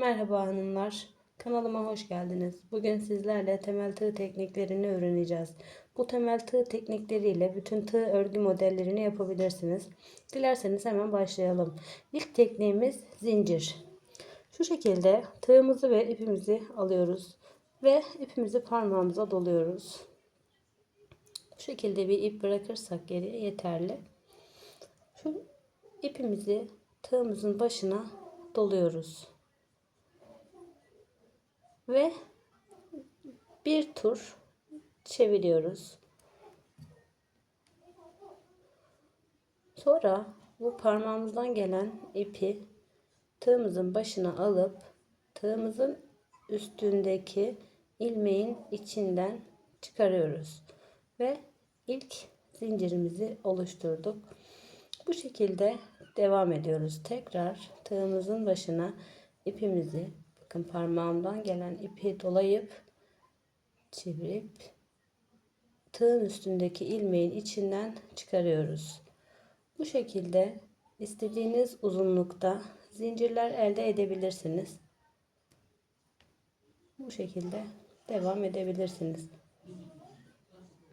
Merhaba hanımlar. Kanalıma hoş geldiniz. Bugün sizlerle temel tığ tekniklerini öğreneceğiz. Bu temel tığ teknikleriyle bütün tığ örgü modellerini yapabilirsiniz. Dilerseniz hemen başlayalım. İlk tekniğimiz zincir. Şu şekilde tığımızı ve ipimizi alıyoruz ve ipimizi parmağımıza doluyoruz. Bu şekilde bir ip bırakırsak geriye yeterli. Şu ipimizi tığımızın başına doluyoruz. Ve bir tur çeviriyoruz. Sonra bu parmağımızdan gelen ipi tığımızın başına alıp tığımızın üstündeki ilmeğin içinden çıkarıyoruz. Ve ilk zincirimizi oluşturduk. Bu şekilde devam ediyoruz. Tekrar tığımızın başına ipimizi bakın parmağımdan gelen ipi dolayıp çevirip tığın üstündeki ilmeğin içinden çıkarıyoruz. Bu şekilde istediğiniz uzunlukta zincirler elde edebilirsiniz. Bu şekilde devam edebilirsiniz.